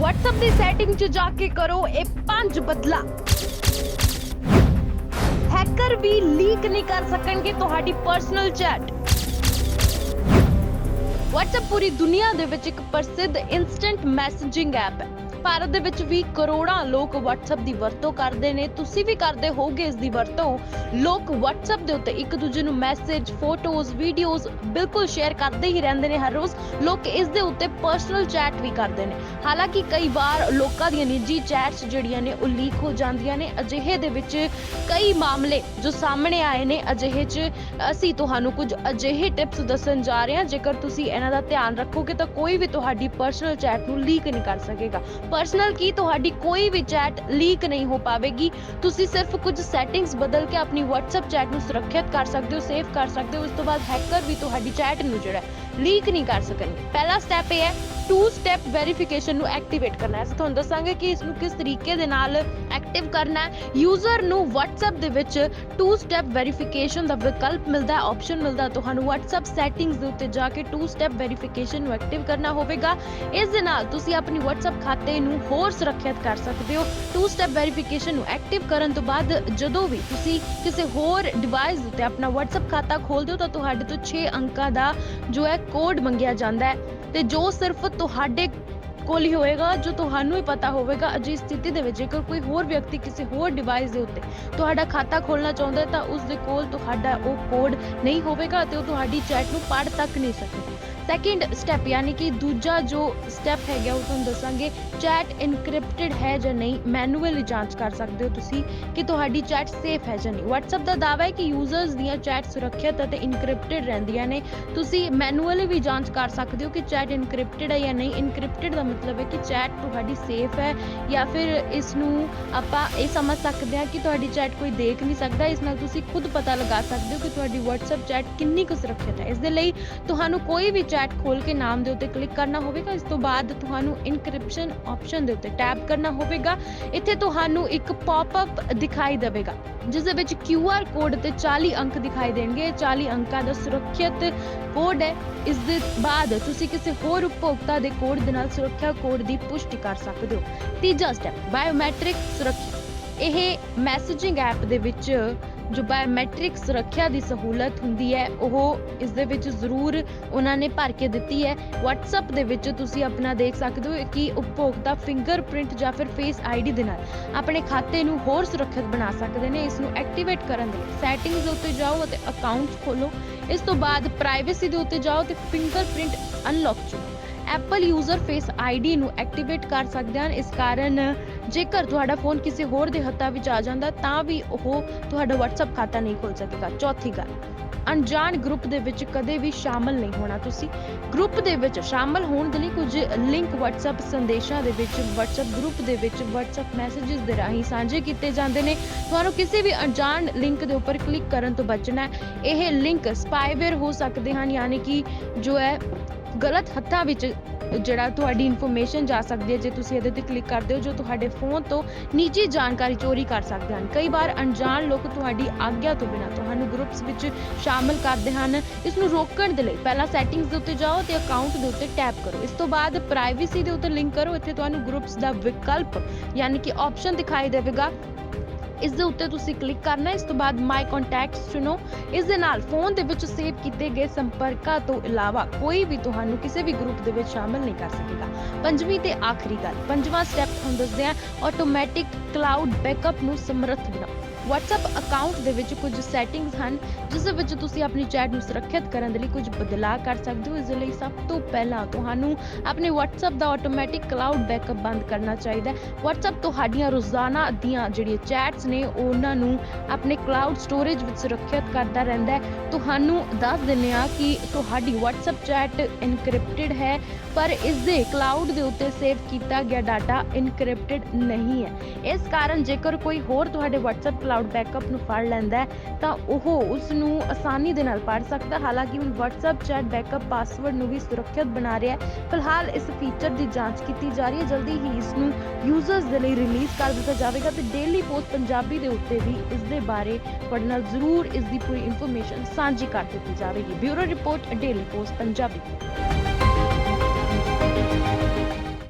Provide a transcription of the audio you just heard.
WhatsApp ਦੀ setting 'ਚ ਜਾ ਕੇ ਕਰੋ ਇਹ ਪੰਜ ਬਦਲਾ। ਹੈਕਰ ਵੀ ਲੀਕ ਨਹੀਂ ਕਰ ਸਕਣਗੇ ਤੁਹਾਡੀ ਪਰਸਨਲ ਚੈਟ WhatsApp ਪੂਰੀ ਦੁਨੀਆ ਦੇ ਵਿੱਚ ਇੱਕ ਪ੍ਰਸਿੱਧ ਇਨਸਟੈਂਟ ਮੈਸੇਜਿੰਗ ਐਪ ਹੈ। ਭਾਰਤ ਦੇ ਵਿੱਚ ਵੀ ਕਰੋੜਾਂ ਲੋਕ WhatsApp ਦੀ ਵਰਤੋਂ ਕਰਦੇ ਨੇ। ਤੁਸੀਂ ਵੀ ਕਰਦੇ ਹੋਗੇ ਇਸ ਦੀ ਵਰਤੋਂ। ਲੋਕ WhatsApp ਦੇ ਉੱਤੇ ਇੱਕ ਦੂਜੇ ਨੂੰ ਮੈਸੇਜ ਫੋਟੋਜ਼ ਵੀਡੀਓਜ਼ ਬਿਲਕੁਲ ਸ਼ੇਅਰ ਕਰਦੇ ਹੀ ਰਹਿੰਦੇ ਨੇ ਹਰ ਰੋਜ਼। ਲੋਕ ਇਸ ਦੇ ਉੱਤੇ ਪਰਸਨਲ ਚੈਟ ਵੀ ਕਰਦੇ ਨੇ। ਹਾਲਾਂਕਿ ਕਈ ਵਾਰ ਲੋਕਾਂ ਦੀਆਂ ਨਿੱਜੀ ਚੈਟਸ ਜਿਹੜੀਆਂ ਨੇ, ਉਹ ਲੀਕ ਹੋ ਜਾਂਦੀਆਂ ਨੇ। ਅਜਿਹੇ ਦੇ ਵਿੱਚ ਕਈ ਮਾਮਲੇ ਜੋ ਸਾਹਮਣੇ ਆਏ ਨੇ, ਅਜਿਹੇ 'ਚ ਅਸੀਂ ਤੁਹਾਨੂੰ ਕੁਝ ਅਜਿਹੇ ਟਿਪਸ ਦੱਸਣ ਜਾ ਰਹੇ ਹਾਂ। ਜੇਕਰ ਤੁਸੀਂ ਇਹਨਾਂ ਦਾ ਧਿਆਨ ਰੱਖੋਗੇ ਤਾਂ ਕੋਈ ਵੀ ਤੁਹਾਡੀ ਪਰਸਨਲ ਚੈਟ ਨੂੰ ਲੀਕ ਨਹੀਂ ਕਰ ਸਕੇਗਾ। ਪਰਸਨਲ ਕੀ ਤੁਹਾਡੀ ਕੋਈ ਵੀ ਚੈਟ ਲੀਕ ਨਹੀਂ ਹੋ ਪਾਵੇਗੀ। ਤੁਸੀਂ ਸਿਰਫ ਕੁਝ ਸੈਟਿੰਗਸ ਬਦਲ ਕੇ ਆਪਣੀ WhatsApp ਚੈਟ ਨੂੰ ਸੁਰੱਖਿਅਤ ਕਰ ਸਕਦੇ ਹੋ ਸੇਵ ਕਰ ਸਕਦੇ ਹੋ। ਉਸ ਤੋਂ ਬਾਅਦ ਹੈਕਰ ਵੀ ਤੁਹਾਡੀ ਚੈਟ ਨੂੰ ਜਿਹੜਾ ਲੀਕ ਨਹੀਂ ਕਰ ਸਕਣਗੇ। ਪਹਿਲਾ ਸਟੈਪ ਇਹ ਹੈ ਟੂ ਸਟੈਪ ਵੈਰੀਫਿਕੇਸ਼ਨ ਨੂੰ ਐਕਟੀਵੇਟ ਕਰਨਾ ਹੈ। ਅਸੀਂ ਤੁਹਾਨੂੰ ਦੱਸਾਂਗੇ ਕਿ ਇਸ ਨੂੰ ਕਿਸ ਤਰੀਕੇ ਦੇ ਨਾਲ ਐਕਟਿਵ ਕਰਨਾ ਹੈ। ਯੂਜ਼ਰ ਨੂੰ WhatsApp ਦੇ ਵਿੱਚ ਟੂ ਸਟੈਪ ਵੈਰੀਫਿਕੇਸ਼ਨ ਦਾ ਵਿਕਲਪ ਮਿਲਦਾ ਹੈ ਆਪਸ਼ਨ ਮਿਲਦਾ ਹੈ। ਤੁਹਾਨੂੰ WhatsApp ਸੈਟਿੰਗਸ ਦੇ ਉੱਤੇ ਜਾ ਕੇ ਟੂ ਸਟੈਪ ਵੈਰੀਫਿਕੇਸ਼ਨ ਨੂੰ ਐਕਟਿਵ ਕਰਨਾ ਹੋਵੇਗਾ। ਇਸ ਦੇ ਨਾਲ ਤੁਸੀਂ ਆਪਣੀ WhatsApp ਖਾਤੇ ਨੂੰ ਹੋਰ ਸੁਰੱਖਿਅਤ ਕਰ ਸਕਦੇ ਹੋ। ਟੂ ਸਟੈਪ ਵੈਰੀਫਿਕੇਸ਼ਨ ਨੂੰ ਐਕਟਿਵ ਕਰਨ ਤੋਂ ਬਾਅਦ ਜਦੋਂ ਵੀ ਤੁਸੀਂ ਕਿਸੇ ਹੋਰ ਡਿਵਾਈਸ ਉੱਤੇ ਆਪਣਾ WhatsApp ਖਾਤਾ ਖੋਲਦੇ ਹੋ, ਤਾਂ ਤੁਹਾਡੇ ਤੋਂ 6 ਅੰਕਾਂ ਦਾ ਜੋ ਹੈ ਕੋਡ ਮੰਗਿਆ ਜਾਂਦਾ ਹੈ ਤੇ ਜੋ ਸਿਰਫ ਤੁਹਾਡੇ ਕੋਲ ਹੀ ਹੋਏਗਾ, ਜੋ ਤੁਹਾਨੂੰ ਹੀ ਪਤਾ ਹੋਵੇਗਾ, ਅਜਿਹੀ ਸਥਿਤੀ ਦੇ ਵਿੱਚ ਜੇਕਰ ਕੋਈ ਹੋਰ ਵਿਅਕਤੀ ਕਿਸੇ ਹੋਰ ਡਿਵਾਈਸ ਦੇ ਉੱਤੇ ਤੁਹਾਡਾ ਖਾਤਾ ਖੋਲਣਾ ਚਾਹੁੰਦਾ ਹੈ ਤਾਂ ਉਸ ਦੇ ਕੋਲ ਤੁਹਾਡਾ ਉਹ ਕੋਡ ਨਹੀਂ ਹੋਵੇਗਾ ਤੇ ਉਹ ਤੁਹਾਡੀ ਚੈਟ ਨੂੰ ਪੜ੍ਹ ਤੱਕ ਨਹੀਂ ਸਕੇਗਾ। ਸੈਕਿੰਡ ਸਟੈਪ ਯਾਨੀ ਕਿ ਦੂਜਾ ਜੋ ਸਟੈਪ ਹੈਗਾ ਉਹ ਤੁਹਾਨੂੰ ਦੱਸਾਂਗੇ। ਚੈਟ ਇਨਕ੍ਰਿਪਟਡ ਹੈ ਜਾਂ ਨਹੀਂ ਮੈਨੂਅਲੀ ਜਾਂਚ ਕਰ ਸਕਦੇ ਹੋ ਤੁਸੀਂ ਕਿ ਤੁਹਾਡੀ ਚੈਟ ਸੇਫ ਹੈ ਜਾਂ ਨਹੀਂ। WhatsApp ਦਾ ਦਾਅਵਾ ਹੈ ਕਿ ਯੂਜ਼ਰਸ ਦੀਆਂ ਚੈਟ ਸੁਰੱਖਿਅਤ ਅਤੇ ਇਨਕ੍ਰਿਪਟਡ ਰਹਿੰਦੀਆਂ ਨੇ। ਤੁਸੀਂ ਮੈਨੂਅਲੀ ਵੀ ਜਾਂਚ ਕਰ ਸਕਦੇ ਹੋ ਕਿ ਚੈਟ ਇਨਕ੍ਰਿਪਟਡ ਹੈ ਜਾਂ ਨਹੀਂ। ਇਨਕ੍ਰਿਪਟਡ ਦਾ ਮਤਲਬ ਹੈ ਕਿ ਚੈਟ ਤੁਹਾਡੀ ਸੇਫ ਹੈ ਜਾਂ ਫਿਰ ਇਸ ਨੂੰ ਆਪਾਂ ਇਹ ਸਮਝ ਸਕਦੇ ਹਾਂ ਕਿ ਤੁਹਾਡੀ ਚੈਟ ਕੋਈ ਦੇਖ ਨਹੀਂ ਸਕਦਾ। ਇਸ ਨਾਲ ਤੁਸੀਂ ਖੁਦ ਪਤਾ ਲਗਾ ਸਕਦੇ ਹੋ ਕਿ ਤੁਹਾਡੀ WhatsApp ਚੈਟ ਕਿੰਨੀ ਕੁ ਸੁਰੱਖਿਅਤ ਹੈ। ਇਸ ਦੇ ਲਈ ਤੁਹਾਨੂੰ ਕੋਈ ਵੀ ਚੈਟ ਖੋਲ ਕੇ ਨਾਮ ਦੇ ਉੱਤੇ ਕਲਿੱਕ ਕਰਨਾ ਹੋਵੇਗਾ। ਇਸ ਤੋਂ ਬਾਅਦ ਤੁਹਾਨੂੰ ਇਨਕ੍ਰਿਪਸ਼ਨ ਆਪਸ਼ਨ ਦੇ ਉੱਤੇ ਟੈਪ ਕਰਨਾ ਹੋਵੇਗਾ। ਇੱਥੇ ਤੁਹਾਨੂੰ ਇੱਕ ਪੌਪਅਪ ਦਿਖਾਈ ਦੇਵੇਗਾ, ਜਿਸ ਦੇ ਵਿੱਚ QR ਕੋਡ ਤੇ 40 ਅੰਕ ਦਿਖਾਈ ਦੇਣਗੇ। 40 ਅੰਕਾਂ ਦਾ ਸੁਰੱਖਿਅਤ ਕੋਡ ਹੈ। ਇਸ ਦੇ ਬਾਅਦ ਤੁਸੀਂ ਕਿਸੇ ਹੋਰ ਉਪਭੋਗਤਾ ਦੇ ਕੋਡ ਦੇ ਨਾਲ ਸੁਰੱਖਿਆ ਕੋਡ ਦੀ ਪੁਸ਼ਟੀ ਕਰ ਸਕਦੇ ਹੋ। ਤੀਜਾ ਸਟੈਪ ਬਾਇਓਮੈਟ੍ਰਿਕ ਸੁਰੱਖਿਆ। ਇਹ ਮੈਸੇਜਿੰਗ ਐਪ ਦੇ ਵਿੱਚ ਜੋ ਬਾਇਓਮੈਟ੍ਰਿਕ ਸੁਰੱਖਿਆ ਦੀ ਸਹੂਲਤ ਹੁੰਦੀ ਹੈ, ਉਹ ਇਸ ਦੇ ਵਿੱਚ ਜ਼ਰੂਰ ਉਹਨਾਂ ਨੇ ਭਰ ਕੇ ਦਿੱਤੀ ਹੈ। WhatsApp ਦੇ ਵਿੱਚ ਤੁਸੀਂ ਆਪਣਾ ਦੇਖ ਸਕਦੇ ਹੋ ਕਿ ਉਪਭੋਗਤਾ ਫਿੰਗਰਪ੍ਰਿੰਟ ਜਾਂ ਫਿਰ ਫੇਸ ਆਈਡੀ ਦੇ ਨਾਲ ਆਪਣੇ ਖਾਤੇ ਨੂੰ ਹੋਰ ਸੁਰੱਖਿਅਤ ਬਣਾ ਸਕਦੇ ਨੇ, ਇਸ ਨੂੰ ਐਕਟੀਵੇਟ ਕਰਨ ਦੇ ਸੈਟਿੰਗਸ ਦੇ ਉੱਤੇ ਜਾਓ ਅਤੇ ਅਕਾਊਂਟ ਖੋਲੋ ਇਸ ਤੋਂ ਬਾਅਦ ਪ੍ਰਾਈਵੇਸੀ ਦੇ ਉੱਤੇ ਜਾਓ ਤੇ ਫਿੰਗਰਪ੍ਰਿੰਟ ਅਨਲੌਕ ਚੁਣੋ। ਐਪਲ ਯੂਜ਼ਰ ਫੇਸ ਆਈਡੀ ਨੂੰ ਐਕਟੀਵੇਟ ਕਰ ਸਕਦੇ ਹਨ। ਇਸ ਕਾਰਨ, ਜੇਕਰ ਤੁਹਾਡਾ ਫੋਨ ਕਿਸੇ ਹੋਰ ਦੇ ਹੱਥਾਂ ਵਿੱਚ ਆ ਜਾਂਦਾ, ਤਾਂ ਵੀ ਉਹ ਤੁਹਾਡਾ WhatsApp ਖਾਤਾ ਨਹੀਂ ਖੋਲ ਸਕੇਗਾ। ਚੌਥੀ ਗੱਲ, ਅਣਜਾਣ ਗਰੁੱਪ ਦੇ ਵਿੱਚ ਕਦੇ ਵੀ ਸ਼ਾਮਲ ਨਹੀਂ ਹੋਣਾ ਤੁਸੀਂ। ਗਰੁੱਪ ਦੇ ਵਿੱਚ ਸ਼ਾਮਲ ਹੋਣ ਦੇ ਲਈ ਕੁਝ ਲਿੰਕ WhatsApp ਸੰਦੇਸ਼ਾਂ ਦੇ ਵਿੱਚ, WhatsApp ਗਰੁੱਪ ਦੇ ਵਿੱਚ, WhatsApp ਮੈਸੇजेस ਦੇ ਰਾਹੀਂ ਸਾਂਝੇ ਕੀਤੇ ਜਾਂਦੇ ਨੇ। ਤੁਹਾਨੂੰ ਕਿਸੇ ਵੀ ਅਣਜਾਣ ਲਿੰਕ ਦੇ ਉੱਪਰ ਕਲਿੱਕ ਕਰਨ ਤੋਂ ਬਚਣਾ ਹੈ। ਇਹ ਲਿੰਕ ਸਪਾਈਵੇਅਰ ਹੋ ਸਕਦੇ ਹਨ, ਯਾਨੀ ਕਿ ਜੋ ਹੈ ਗਲਤ ਹੱਥਾਂ ਵਿੱਚ ਜਿਹੜਾ ਤੁਹਾਡੀ ਇਨਫੋਰਮੇਸ਼ਨ ਜਾ ਸਕਦੀ ਹੈ, ਜੇ ਤੁਸੀਂ ਇਹਦੇ ਤੇ ਕਲਿੱਕ ਕਰਦੇ ਹੋ, ਜੋ ਤੁਹਾਡੇ ਫੋਨ ਤੋਂ ਨਿੱਜੀ ਜਾਣਕਾਰੀ ਚੋਰੀ ਕਰ ਸਕਦੇ ਹਨ। ਕਈ ਵਾਰ ਅਣਜਾਣ ਲੋਕ ਤੁਹਾਡੀ ਆਗਿਆ ਤੋਂ ਬਿਨਾਂ ਤੁਹਾਨੂੰ ਗਰੁੱਪਸ ਵਿੱਚ ਸ਼ਾਮਲ ਕਰਦੇ ਹਨ। ਇਸ ਨੂੰ ਰੋਕਣ ਦੇ ਲਈ ਪਹਿਲਾਂ ਸੈਟਿੰਗਸ ਦੇ ਉੱਤੇ ਜਾਓ ਤੇ ਅਕਾਊਂਟ ਦੇ ਉੱਤੇ ਟੈਪ ਕਰੋ। ਇਸ ਤੋਂ ਬਾਅਦ ਪ੍ਰਾਈਵੇਸੀ ਦੇ ਉੱਤੇ ਲਿੰਕ ਕਰੋ। ਇੱਥੇ ਤੁਹਾਨੂੰ ਗਰੁੱਪਸ ਦਾ ਵਿਕਲਪ, ਯਾਨੀ ਕਿ ਆਪਸ਼ਨ ਦਿਖਾਈ ਦੇਵੇਗਾ। ਇਸ ਦੇ ਉੱਤੇ ਤੁਸੀਂ ਕਲਿੱਕ ਕਰਨਾ, ਇਸ ਤੋਂ ਬਾਅਦ ਮਾਈ ਕੰਟੈਕਟਸ ਚੁਣੋ। ਇਸ ਦੇ ਨਾਲ ਫੋਨ ਦੇ ਵਿੱਚ ਸੇਵ ਕੀਤੇ ਗਏ ਸੰਪਰਕਾਂ ਤੋਂ ਇਲਾਵਾ ਕੋਈ ਵੀ ਤੁਹਾਨੂੰ ਕਿਸੇ ਵੀ ਗਰੁੱਪ ਦੇ ਵਿੱਚ ਸ਼ਾਮਲ ਨਹੀਂ ਕਰ ਸਕੇਗਾ। ਪੰਜਵੀਂ ਤੇ ਆਖਰੀ ਗੱਲ, ਪੰਜਵਾਂ ਸਟੈਪ ਤੁਹਾਨੂੰ ਦੱਸਦੇ ਹਾਂ ਆਟੋਮੈਟਿਕ ਕਲਾਊਡ ਬੈਕਅਪ ਨੂੰ ਸਮਰੱਥ ਬਣਾਓ। WhatsApp ਅਕਾਊਂਟ ਦੇ ਵਿੱਚ ਕੁਝ ਸੈਟਿੰਗਸ ਹਨ, ਜਿਸ ਦੇ ਵਿੱਚ ਤੁਸੀਂ ਆਪਣੀ ਚੈਟ ਨੂੰ ਸੁਰੱਖਿਅਤ ਕਰਨ ਦੇ ਲਈ ਕੁਝ ਬਦਲਾਅ ਕਰ ਸਕਦੇ ਹੋ। ਇਸ ਲਈ ਸਭ ਤੋਂ ਪਹਿਲਾਂ ਤੁਹਾਨੂੰ ਆਪਣੇ WhatsApp ਦਾ ਆਟੋਮੈਟਿਕ ਕਲਾਊਡ ਬੈਕਅਪ ਬੰਦ ਕਰਨਾ ਚਾਹੀਦਾ ਹੈ। WhatsApp ਤੁਹਾਡੀਆਂ ਰੋਜ਼ਾਨਾ ਦੀਆਂ ਜਿਹੜੀਆਂ ਚੈਟਸ ਨੇ ਉਹਨਾਂ ਨੂੰ ਆਪਣੇ ਕਲਾਊਡ ਸਟੋਰੇਜ ਵਿੱਚ ਸੁਰੱਖਿਅਤ ਕਰਦਾ ਰਹਿੰਦਾ ਹੈ। ਤੁਹਾਨੂੰ ਦੱਸ ਦਿੰਦੇ ਆ ਕਿ ਤੁਹਾਡੀ WhatsApp ਚੈਟ ਇਨਕ੍ਰਿਪਟਡ ਹੈ, ਪਰ ਇਸ ਦੇ ਕਲਾਊਡ ਦੇ ਉੱਤੇ ਸੇਵ ਕੀਤਾ ਗਿਆ ਡਾਟਾ ਇਨਕ੍ਰਿਪਟਡ ਨਹੀਂ ਹੈ। ਇਸ ਕਾਰਨ ਜੇਕਰ ਕੋਈ ਹੋਰ ਤੁਹਾਡੇ WhatsApp ਕਲਾਊਡ ਬੈਕਅਪ ਨੂੰ ਫੜ ਲੈਂਦਾ ਹੈ, ਤਾਂ ਉਹ ਉਸ ਨੂੰ ਆਸਾਨੀ ਦੇ ਨਾਲ ਪੜ ਸਕਦਾ ਹਾਲਾਂਕਿ ਹੁਣ WhatsApp ਚੈਟ ਬੈਕਅਪ ਪਾਸਵਰਡ ਨੂੰ ਵੀ ਸੁਰੱਖਿਅਤ ਬਣਾ ਰਿਹਾ ਹੈ। ਫਿਲਹਾਲ ਇਸ ਫੀਚਰ ਦੀ ਜਾਂਚ ਕੀਤੀ ਜਾ ਰਹੀ ਹੈ। ਜਲਦੀ ਹੀ ਇਸ ਨੂੰ ਯੂਜ਼ਰਸ ਦੇ ਲਈ ਰਿਲੀਜ਼ ਕਰ ਦਿੱਤਾ ਜਾਵੇਗਾ ਤੇ ਡੇਲੀ ਪੋਸਟ ਪੰਜਾਬ ਪੰਜਾਬੀ ਦੇ ਉੱਤੇ ਵੀ ਇਸ ਦੇ ਬਾਰੇ ਤੁਹਾਡੇ ਨਾਲ ਜ਼ਰੂਰ ਇਸ ਦੀ ਪੂਰੀ ਇਨਫੋਰਮੇਸ਼ਨ ਸਾਂਝੀ ਕਰ ਦਿੱਤੀ ਜਾਵੇਗੀ। Bureau report, Daily Post, Punjabi.